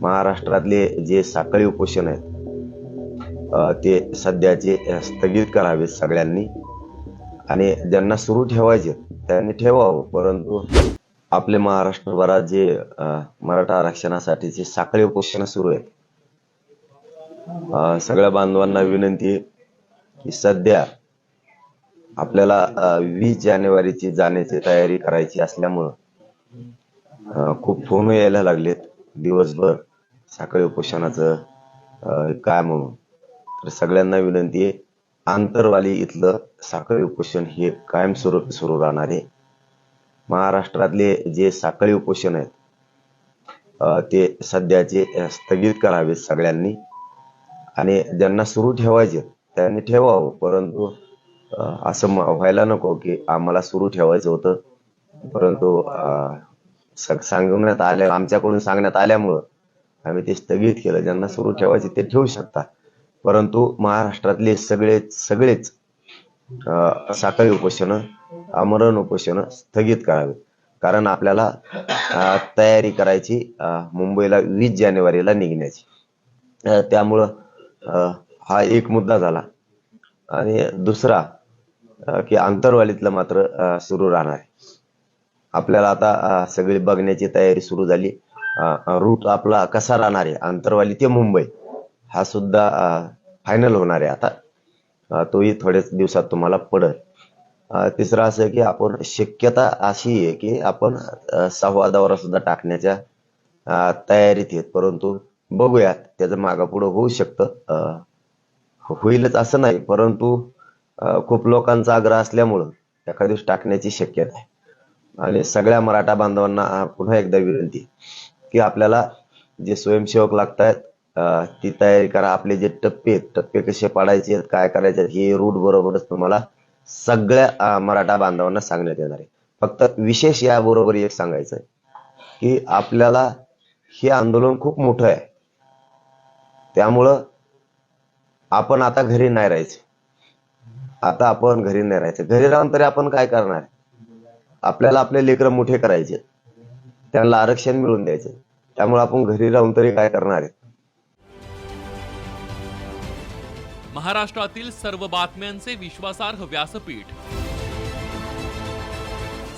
महाराष्ट्रातले जे साखळी उपोषण आहेत ते सध्याचे स्थगित करावेत सगळ्यांनी. आणि ज्यांना सुरू ठेवायचे त्यांनी ठेवावं. परंतु आपले महाराष्ट्रभरात जे मराठा आरक्षणासाठीचे साखळी उपोषण सुरू आहेत सगळ्या बांधवांना विनंती की सध्या आपल्याला वीस जानेवारीची जाण्याची तयारी करायची असल्यामुळं खूप फोन यायला लागलेत. दिवसभर साखळी उपोषणाचं काय म्हणून. तर सगळ्यांना विनंती आहे आंतरवाली इथलं साखळी उपोषण हे कायमस्वरूपी सुरू राहणार आहे. महाराष्ट्रातले जे साखळी उपोषण आहेत ते सध्याचे स्थगित करावे सगळ्यांनी. आणि ज्यांना सुरू ठेवायचे त्यांनी ठेवावं. परंतु असं व्हायला नको की आम्हाला सुरू ठेवायचं होतं. परंतु सांगण्यात आल्या आमच्याकडून सांगण्यात आल्यामुळं आम्ही ते स्थगित केलं. ज्यांना सुरू ठेवायचे ते ठेवू शकता. परंतु महाराष्ट्रातले सगळे सगळेच अ, साखळी उपोषण आमरण उपोषण स्थगित करावे. कारण आपल्याला तयारी करायची मुंबईला वीस जानेवारीला निघण्याची. त्यामुळं हा एक मुद्दा झाला. आणि दुसरा की आंतरवालीतलं मात्र सुरू राहणार आहे. आपल्याला आता सगळी बघण्याची तयारी सुरू झाली. रूट आपला कसा राहणार आहे? आंतरवाली ते मुंबई. हा सुद्धा फायनल होणार आहे आता. तोही थोड्याच दिवसात तुम्हाला पडेल. तिसरं असं की आपण शक्यता अशी आहे की आपण सहावा दौरा सुद्धा टाकण्याच्या तयारीत आहेत. परंतु बघूयात त्याचं मागं पुढं होऊ शकतं. होईलच असं नाही परंतु खूप लोकांचा आग्रह असल्यामुळं एखाद्या दिवशी टाकण्याची शक्यता आहे. आणि सगळ्या मराठा बांधवांना पुन्हा एकदा विनंती की आपल्याला जे स्वयंसेवक लागतायत ती तयारी करा. आपले जे टप्पे टप्पे कसे पाडायचे काय करायचे हे रूट बरोबरच तुम्हाला सगळ्या मराठा बांधवांना सांगण्यात येणार आहे. फक्त विशेष याबरोबर एक सांगायचं आहे की आपल्याला हे आंदोलन खूप मोठं आहे. त्यामुळं आपण आता घरी नाही राहायचं. आता आपण घरी नाही राहायचं. घरी राहून तरी आपण काय करणार? आपल्याला आपले लेकरं मोठे करायचे. त्यांना आरक्षण मिळवून द्यायचे. त्यामुळे आपण घरी राहून तरी काय करणार आहे? महाराष्ट्रातील सर्व बातम्यांचे विश्वासार्ह व्यासपीठ.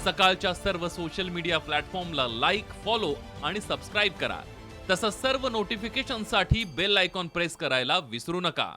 सकाळच्या सर्व सोशल मीडिया प्लॅटफॉर्मला लाईक फॉलो आणि सबस्क्राईब करा. तसंच सर्व नोटिफिकेशनसाठी बेल आयकॉन प्रेस करायला विसरू नका.